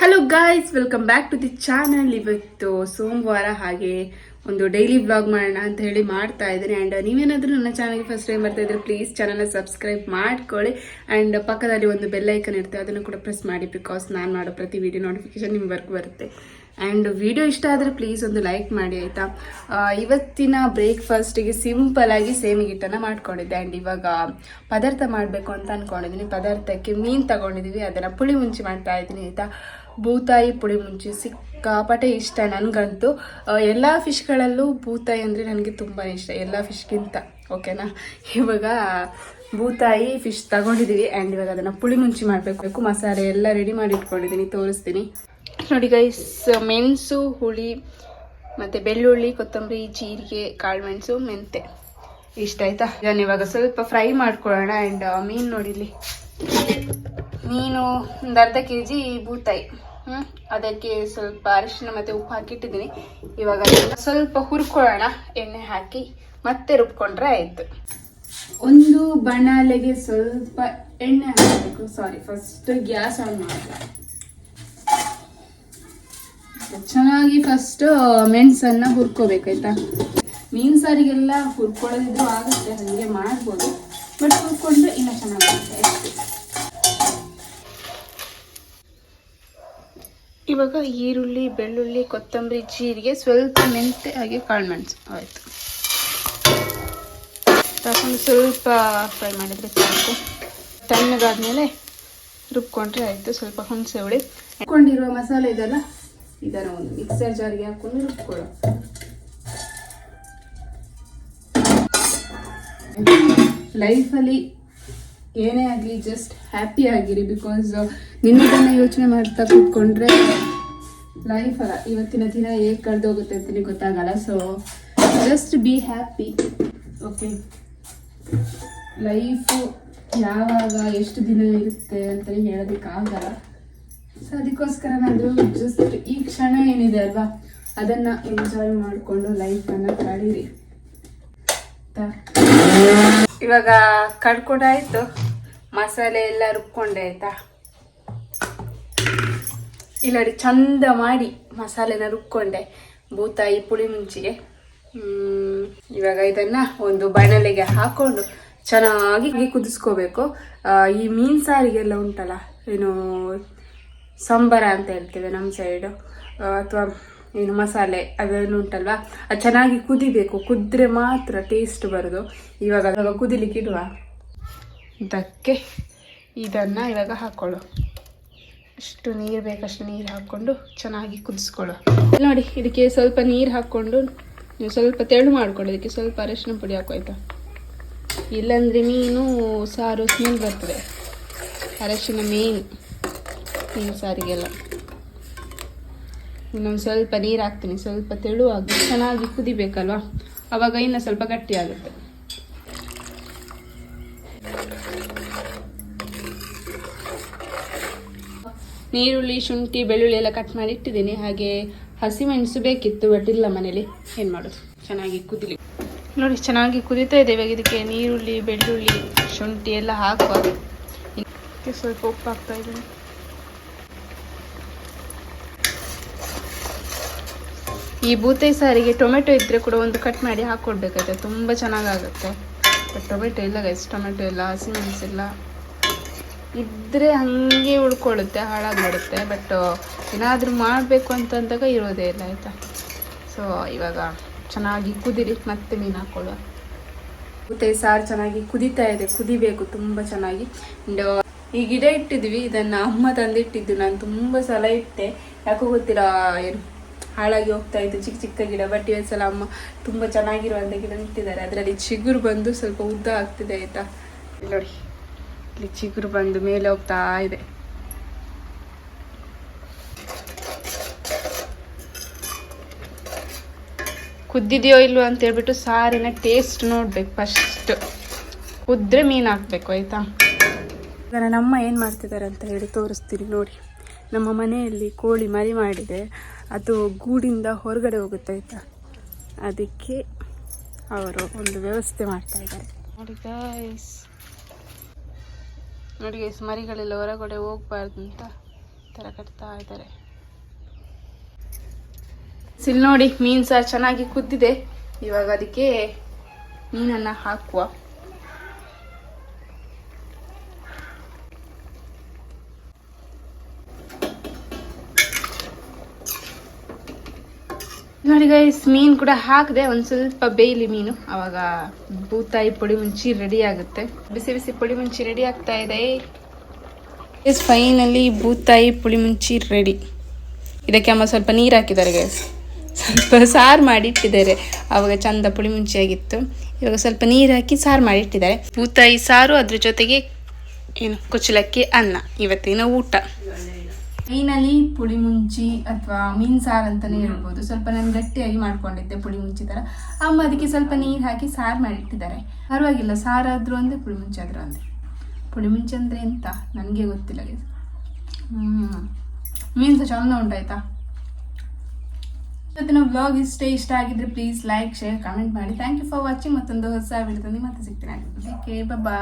Hello guys welcome back to the channel ಇವತ್ತು ಸೋಮವಾರ ಹಾಗೆ ಒಂದು ಡೈಲಿ ಬ್ಲಾಗ್ ಮಾಡೋಣ ಅಂತ ಹೇಳಿ ಮಾಡ್ತಾ ಇದ್ದೀನಿ. ಆ್ಯಂಡ್ ನೀವೇನಾದರೂ ನನ್ನ ಚಾನಲ್ಗೆ ಫಸ್ಟ್ ಟೈಮ್ ಬರ್ತಾ ಇದ್ರೆ ಪ್ಲೀಸ್ ಚಾನಲ್ನ ಸಬ್ಸ್ಕ್ರೈಬ್ ಮಾಡ್ಕೊಳ್ಳಿ. ಆ್ಯಂಡ್ ಪಕ್ಕದಲ್ಲಿ ಒಂದು ಬೆಲ್ ಐಕನ್ ಇರುತ್ತೆ, ಅದನ್ನು ಕೂಡ ಪ್ರೆಸ್ ಮಾಡಿ ಬಿಕಾಸ್ ನಾನು ಮಾಡೋ ಪ್ರತಿ ವೀಡಿಯೋ ನೋಟಿಫಿಕೇಶನ್ ನಿಮ್ವರೆಗೂ ಬರುತ್ತೆ. ಆ್ಯಂಡ್ ವಿಡಿಯೋ ಇಷ್ಟ ಆದರೆ ಪ್ಲೀಸ್ ಒಂದು ಲೈಕ್ ಮಾಡಿ ಆಯಿತಾ? ಇವತ್ತಿನ ಬ್ರೇಕ್ಫಾಸ್ಟಿಗೆ ಸಿಂಪಲ್ ಆಗಿ ಸೇಮಿಗಿಟ್ಟನ್ನು ಮಾಡ್ಕೊಂಡಿದ್ದೆ. ಆ್ಯಂಡ್ ಇವಾಗ ಪದಾರ್ಥ ಮಾಡಬೇಕು ಅಂತ ಅಂದ್ಕೊಂಡಿದ್ದೀನಿ ಪದಾರ್ಥಕ್ಕೆ ಮೀನು ತಗೊಂಡಿದ್ದೀವಿ ಅದನ್ನು ಪುಳಿ ಮುಂಚಿ ಮಾಡ್ತಾ ಇದ್ದೀನಿ, ಆಯಿತಾ? ಬೂತಾಯಿ ಪುಡಿ ಮುಂಚಿ ಸಿಕ್ಕಾಪಟ್ಟೆ ಇಷ್ಟ ನನಗಂತೂ. ಎಲ್ಲ ಫಿಶ್ಗಳಲ್ಲೂ ಬೂತಾಯಿ ಅಂದರೆ ನನಗೆ ತುಂಬಾ ಇಷ್ಟ, ಎಲ್ಲ ಫಿಶ್ಗಿಂತ ಓಕೆನಾ ಇವಾಗ ಬೂತಾಯಿ ಫಿಶ್ ತಗೊಂಡಿದ್ದೀವಿ ಆ್ಯಂಡ್ ಇವಾಗ ಅದನ್ನು ಪುಳಿ ಮುಂಚಿ ಮಾಡಬೇಕು. ಮಸಾಲೆ ಎಲ್ಲ ರೆಡಿ ಮಾಡಿ ಇಟ್ಕೊಂಡಿದ್ದೀನಿ ತೋರಿಸ್ತೀನಿ. ನೋಡಿ ಗೈಸ್ ಮೆಣಸು, ಹುಳಿ, ಮತ್ತು ಬೆಳ್ಳುಳ್ಳಿ, ಕೊತ್ತಂಬರಿ, ಜೀರಿಗೆ ಕಾಳುಮೆಣಸು ಮೆಂತೆ. ಇಷ್ಟ ಆಯ್ತಾ? ಇದನ್ನು ಇವಾಗ ಸ್ವಲ್ಪ ಫ್ರೈ ಮಾಡ್ಕೊಳ್ಳೋಣ ಆ್ಯಂಡ್ ಮೀನು ನೋಡಿಲಿ ಮೀನು ಒಂದು ಅರ್ಧ ಕೆ ಜಿ ಬೂತಾಯಿ ಹ್ಞೂ ಅದಕ್ಕೆ ಸ್ವಲ್ಪ ಅರಿಶಿನ ಮತ್ತು ಉಪ್ಪು ಹಾಕಿಟ್ಟಿದ್ದೀನಿ. ಇವಾಗ ಸ್ವಲ್ಪ ಹುರ್ಕೊಳ್ಳೋಣ. ಎಣ್ಣೆ ಹಾಕಿ ಮತ್ತೆ ರುಬ್ಕೊಂಡ್ರೆ ಆಯಿತು. ಒಂದು ಬಣಾಲೆಗೆ ಸ್ವಲ್ಪ ಎಣ್ಣೆ ಹಾಕಬೇಕು. ಸಾರಿ ಫಸ್ಟ್ ಗ್ಯಾಸ್ ಆನ್ ಮಾಡಬೇಕು. ಚೆನ್ನಾಗಿ ಫಸ್ಟ್ ಮೆಣಸನ್ನು ಹುರ್ಕೋಬೇಕಾಯ್ತಾ ಮೀನು ಸಾರಿಗೆಲ್ಲ ಹುರ್ಕೊಳ್ಳೋದಿದ್ರು ಆಗುತ್ತೆ, ಹಾಗೆ ಮಾಡ್ಬೋದು. ಬಟ್ ಹುರ್ಕೊಂಡ್ರೆ ಇನ್ನೂ ಚೆನ್ನಾಗುತ್ತೆ ಇವಾಗ ಈರುಳ್ಳಿ, ಬೆಳ್ಳುಳ್ಳಿ, ಕೊತ್ತಂಬರಿ, ಜೀರಿಗೆ ಸ್ವಲ್ಪ ಮೆಂತೆ ಹಾಗೆ ಕಾಳುಮೆಣಸು ಆಯಿತು. ತಗೊಂಡು ಸ್ವಲ್ಪ ಫ್ರೈ ಮಾಡಿದರೆ ಸಾಕು. ತಣ್ಣಗಾದ್ಮೇಲೆ ರುಬ್ಕೊಂಡ್ರೆ ಆಯಿತು. ಸ್ವಲ್ಪ ಹುಣಸೆ ಹುಳಿ. ಹಾಕೊಂಡಿರುವ ಮಸಾಲೆ ಇದೆಲ್ಲ? ಇದನ್ನು ಒಂದು ಮಿಕ್ಸರ್ ಜಾರಿಗೆ ಹಾಕೊಂಡು ರುಬ್ಕೊಳ್ಳೋ ಲೈಫಲ್ಲಿ ಏನೇ ಆಗಲಿ ಜಸ್ಟ್ ಹ್ಯಾಪಿ ಆಗಿರಿ ಬಿಕಾಸ್ ನಿನ್ನೆ ಯೋಚನೆ ಮಾಡ್ತಾ ಕೂತ್ಕೊಂಡ್ರೆ ಲೈಫ್ ಅಲ್ಲ, ಇವತ್ತಿನ ದಿನ ಹೇಗೆ ಕಳೆದೋಗುತ್ತೆ ಅಂತಲೇ ಗೊತ್ತಾಗಲ್ಲ. So just be happy okay life ಯಾವಾಗ ಎಷ್ಟು ದಿನ ಇರುತ್ತೆ ಅಂತಲೇ ಹೇಳೋದಕ್ಕಾಗಲ್ಲ. ಸೊ ಅದಕ್ಕೋಸ್ಕರ ನಾನು ಜಸ್ಟ್ ಈ ಕ್ಷಣ ಏನಿದೆ ಅಲ್ವಾ, ಅದನ್ನು ಎಂಜಾಯ್ ಮಾಡಿಕೊಂಡು ಲೈಫನ್ನು ಕಳೀರಿ. ಆಯ್ತಾ? ಇವಾಗ ಕಡ್ಕೊಂಡಾಯ್ತು ಮಸಾಲೆ ಎಲ್ಲ ರುಬ್ಕೊಂಡೆ ಆಯ್ತಾ? ಇಲ್ಲ ನೋಡಿ ಚಂದ ಮಾಡಿ ಮಸಾಲೆನ ರುಬ್ಕೊಂಡೆ. ಬೂತಾಯಿ ಪುಳಿ ಮುಂಚಿಗೆ. ಇವಾಗ ಇದನ್ನ ಒಂದು ಬಾಣಲೆಗೆ ಹಾಕೊಂಡು ಚೆನ್ನಾಗಿ ಕುದಿಸ್ಕೋಬೇಕು. ಈ ಮೀನ್ ಸಾರಿಗೆಲ್ಲ ಉಂಟಲ್ಲ, ಏನು, ಸಂಬರ ಅಂತ ಹೇಳ್ತೇವೆ ನಮ್ಮ ಸೈಡು ಅಥವಾ ಏನು ಮಸಾಲೆ ಅದನ್ನು ಉಂಟಲ್ವಾ? ಅದು ಚೆನ್ನಾಗಿ ಕುದಿಬೇಕು. ಕುದ್ರೆ ಮಾತ್ರ ಟೇಸ್ಟ್ ಬರೋದು. ಇವಾಗ ಅದಾಗ ಕುದಿಲಿಕ್ಕೆ ಇಡುವ? ಇದಕ್ಕೆ ಇದನ್ನು ಇವಾಗ ಹಾಕ್ಕೊಳ್ಳು ಅಷ್ಟು ನೀರು ಬೇಕಷ್ಟು ನೀರು ಹಾಕ್ಕೊಂಡು ಚೆನ್ನಾಗಿ ಕುದಿಸ್ಕೊಳ್ಳೋ. ನೋಡಿ ಇದಕ್ಕೆ ಸ್ವಲ್ಪ ನೀರು ಹಾಕ್ಕೊಂಡು ನೀವು ಸ್ವಲ್ಪ ತೆಳು ಮಾಡ್ಕೊಳ್ಳಿ. ಇದಕ್ಕೆ ಸ್ವಲ್ಪ ಅರಿಶಿನ ಪುಡಿ ಹಾಕೋಯ್ತಾ ಇಲ್ಲಾಂದರೆ ಮೀನು ಸಾರು ಸ್ಮೆಲ್ ಬರ್ತದೆ. ಅರಶಿನ ಮೇನ್ ಮೀನು ಸಾರಿಗೆಲ್ಲ. ಇನ್ನೊಂದು ಸ್ವಲ್ಪ ನೀರು ಹಾಕ್ತೀನಿ, ಸ್ವಲ್ಪ ತೆಳುವಾಗ ಚೆನ್ನಾಗಿ ಕುದಿಬೇಕಲ್ವಾ? ಅವಾಗ ಇನ್ನು ಸ್ವಲ್ಪ ಗಟ್ಟಿ ಆಗುತ್ತೆ. ನೀರುಳ್ಳಿ, ಶುಂಠಿ, ಬೆಳ್ಳುಳ್ಳಿ ಎಲ್ಲ ಕಟ್ ಮಾಡಿ ಇಟ್ಟಿದ್ದೀನಿ. ಹಾಗೆ ಹಸಿಮೆಣಸು ಬೇಕಿತ್ತು ಬಟ್ ಇಲ್ಲ ಮನೇಲಿ. ಏನು ಮಾಡೋದು? ಚೆನ್ನಾಗಿ ಕುದಿಲಿ. ನೋಡಿ, ಚೆನ್ನಾಗಿ ಕುದಿತಾ ಇದೆ. ಇವಾಗ ಇದಕ್ಕೆ ನೀರುಳ್ಳಿ, ಬೆಳ್ಳುಳ್ಳಿ, ಶುಂಠಿ ಎಲ್ಲ ಹಾಕುವ ಸ್ವಲ್ಪ ಉಪ್ಪು ಹಾಕ್ತಾ ಇದ್ದೀನಿ. ಈ ಬೂತೆ ಸಾರಿಗೆ ಟೊಮೆಟೊ ಇದ್ದರೆ ಕೂಡ ಒಂದು ಕಟ್ ಮಾಡಿ ಹಾಕ್ಕೊಡ್ಬೇಕಾಯ್ತು ತುಂಬ ಚೆನ್ನಾಗಾಗುತ್ತೆ. ಬಟ್ ಟೊಮೆಟೊ ಇಲ್ಲ ಗೈಸ್ ಟೊಮೆಟೊ ಇಲ್ಲ ಹಸಿಮೆಣಸಿಲ್ಲ ಇದ್ದರೆ ಹಾಗೆ ಉಳ್ಕೊಳ್ಳುತ್ತೆ, ಹಾಳಾಗ್ಬಿಡುತ್ತೆ. ಬಟ್ ಏನಾದರೂ ಮಾಡಬೇಕು ಅಂತಂದಾಗ ಇರೋದೇ ಇಲ್ಲ, ಆಯಿತಾ? ಸೊ ಇವಾಗ ಚೆನ್ನಾಗಿ ಕುದಿರಿ, ಮತ್ತೆ ಮೀನು ಹಾಕ್ಕೊಳ್ಳುವ ಬೂತೆ ಸಾರು ಚೆನ್ನಾಗಿ ಕುದೀತಾ ಇದೆ, ಕುದಿಬೇಕು ತುಂಬ ಚೆನ್ನಾಗಿ. ಅಂಡ್ ಈ ಗಿಡ ಇಟ್ಟಿದ್ವಿ, ಇದನ್ನು ಅಮ್ಮ ತಂದಿಟ್ಟಿದ್ದು. ನಾನು ತುಂಬ ಸಲ ಇಟ್ಟೆ. ಯಾಕೋ ಗೊತ್ತಿರೋ ಹಾಳಾಗಿ ಹೋಗ್ತಾ ಇತ್ತು. ಚಿಕ್ಕ ಚಿಕ್ಕ ಗಿಡ ಬಟ್ ಇವತ್ತು ಅಮ್ಮ ತುಂಬ ಚೆನ್ನಾಗಿರುವಂಥ ಗಿಡ ನಿಂತಿದ್ದಾರೆ ಅದರಲ್ಲಿ ಚಿಗುರು ಬಂದು ಸ್ವಲ್ಪ ಉದ್ದ ಆಗ್ತಿದೆ, ಆಯಿತಾ? ನೋಡಿ. ಇಲ್ಲಿ ಚಿಗುರು ಬಂದು ಮೇಲೆ ಹೋಗ್ತಾ ಇದೆ. ಕುದ್ದಿದೆಯೋ ಇಲ್ವೋ ಅಂತ ಹೇಳ್ಬಿಟ್ಟು ಸಾರಿನ ಟೇಸ್ಟ್ ನೋಡ್ಬೇಕು ಫಸ್ಟ್ ಕುದ್ರೆ ಮೀನು ಹಾಕ್ಬೇಕು, ಆಯ್ತಾ? ನನ್ನ ಅಮ್ಮ ಏನು ಮಾಡ್ತಿದ್ದಾರೆ ಅಂತ ಹೇಳಿ ತೋರಿಸ್ತೀನಿ, ನೋಡಿ. ನಮ್ಮ ಮನೆಯಲ್ಲಿ ಕೋಳಿ ಮರಿ ಮಾಡಿದೆ. ಅದು ಗೂಡಿಂದ ಹೊರಗಡೆ ಹೋಗುತ್ತೆ ಆಯ್ತಾ? ಅದಕ್ಕೆ ಅವರು ಒಂದು ವ್ಯವಸ್ಥೆ ಮಾಡ್ತಾ ಇದ್ದಾರೆ. ನೋಡಿ ಗೈಸ್ ನೋಡಿ ಗೈಸ್ ಮರಿಗಳೆಲ್ಲ ಹೊರಗಡೆ ಹೋಗ್ಬಾರ್ದು ಅಂತ ಥರ ಕಟ್ತಾ ಇದ್ದಾರೆ. ಸಿಲ್ ನೋಡಿ ಮೀನು ಸಾರು ಚೆನ್ನಾಗಿ ಕುದ್ದಿದೆ. ಇವಾಗ ಅದಕ್ಕೆ ಮೀನನ್ನು ಹಾಕುವ. ನೋಡಿ ಗೈಸ್ ಮೀನು ಕೂಡ ಹಾಕಿದೆ. ಒಂದು ಸ್ವಲ್ಪ ಬೇಯಲಿ ಮೀನು. ಅವಾಗ ಬೂತಾಯಿ ಪುಡಿ ಮುಂಚಿ ರೆಡಿ ಆಗುತ್ತೆ. ಬಿಸಿ ಬಿಸಿ ಪುಡಿ ಮುಂಚಿ ರೆಡಿ ಆಗ್ತಾ ಇದೆ. ಗೈಸ್ ಫೈನಲಿ ಬೂತಾಯಿ ಪುಳಿ ಮುಂಚಿ ರೆಡಿ ಇದಕ್ಕೆ ಅಮ್ಮ ಸ್ವಲ್ಪ ನೀರು ಹಾಕಿದ್ದಾರೆ ಗೈಸ್ ಸ್ವಲ್ಪ ಸಾರು ಮಾಡಿ ಇಟ್ಟಿದ್ದಾರೆ ಆವಾಗ ಚಂದ ಪುಳಿ ಮುಂಚಿಯಾಗಿತ್ತು ಇವಾಗ ಸ್ವಲ್ಪ ನೀರು ಹಾಕಿ ಸಾರು ಮಾಡಿ ಇಟ್ಟಿದ್ದಾರೆ ಬೂತಾಯಿ ಸಾರು ಅದ್ರ ಜೊತೆಗೆ ಏನು, ಕುಚ್ಚಲಕ್ಕಿ ಅನ್ನ. ಇವತ್ತಿನ ಊಟ. ಮೀನಲ್ಲಿ ಪುಳಿ ಮುಂಚಿ ಅಥವಾ ಮೀನ್ ಸಾರು ಅಂತಾನೆ ಹೇಳ್ಬೋದು. ಸ್ವಲ್ಪ ನಾನು ಗಟ್ಟಿಯಾಗಿ ಮಾಡ್ಕೊಂಡಿದ್ದೆ ಪುಳಿ ಮುಂಚಿ ಥರ ಅಮ್ಮ ಅದಕ್ಕೆ ಸ್ವಲ್ಪ ನೀರು ಹಾಕಿ ಸಾರು ಮಾಡಿಟ್ಟಿದ್ದಾರೆ. ಪರವಾಗಿಲ್ಲ ಸಾರಾದ್ರೂ ಒಂದೇ ಪುಳಿ ಮುಂಚಿ ಆದ್ರೂ ಅಂದ್ರೆ. ಪುಳಿ ಮುಂಚಿ ಅಂದರೆ ಎಂತ? ನನಗೆ ಗೊತ್ತಿಲ್ಲ ಹ್ಞೂ ಮೀನು ಸಹ ಚಂದ ಉಂಟಾಯ್ತಾ? ಇವತ್ತಿನ ವ್ಲಾಗ್ ಇಷ್ಟೇ ಇಷ್ಟ ಆಗಿದ್ರೆ ಪ್ಲೀಸ್ ಲೈಕ್ ಶೇರ್ ಕಮೆಂಟ್ ಮಾಡಿ. ಥ್ಯಾಂಕ್ ಯು ಫಾರ್ ವಾಚಿಂಗ್ ಮತ್ತೊಂದು ಹೊಸ ವಿಡಿಯೋದಲ್ಲಿ ಮತ್ತೆ ಸಿಗ್ತೀನಿ. Okay bye